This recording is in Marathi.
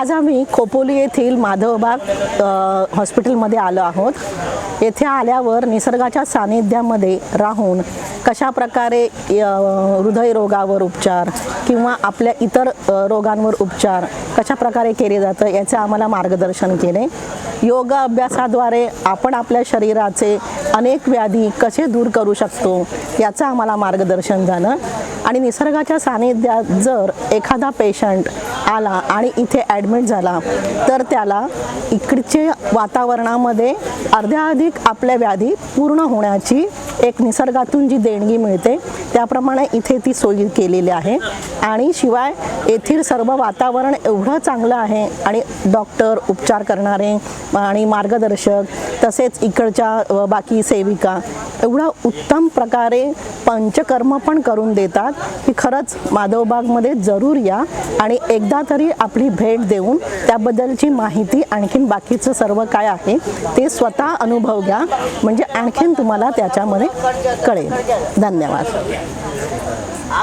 आज आम्ही खोपोली येथील माधवबाग हॉस्पिटलमध्ये आलो आहोत. येथे आल्यावर निसर्गाच्या सानिध्यामध्ये राहून कशा प्रकारे य- हृदयरोगावर उपचार किंवा आपल्या इतर रोगांवर उपचार कशा प्रकारे केले जातं याचे आम्हाला मार्गदर्शन केले. योग अभ्यासाद्वारे आपण आपल्या शरीराचे अनेक व्याधी कसे दूर करू शकतो याचं आम्हाला मार्गदर्शन झालं. आणि निसर्गाच्या सानिध्यात जर एखादा पेशंट आला आणि इथे ॲडमिट झाला तर त्याला इकडचे वातावरणामध्ये अर्ध्याधिक आपल्या व्याधी पूर्ण होण्याची एक निसर्गातून जी देणगी मिळते त्याप्रमाणे इथे ती सोयी केलेली आहे. आणि शिवाय येथील सर्व वातावरण एवढं चांगलं आहे आणि डॉक्टर उपचार करणारे आणि मार्गदर्शक तसेच इकडच्या बाकी सेविका एवढा उत्तम प्रकारे पंचकर्म पण करून देतात. की खरंच माधवबागमध्ये जरूर या आणि एकदा तरी आपली भेट देऊन त्याबद्दलची माहिती आणखीन बाकीचं सर्व काय आहे ते स्वतः अनुभव घ्या. म्हणजे आणखीन तुम्हाला त्याच्यामध्ये कळेल. धन्यवाद.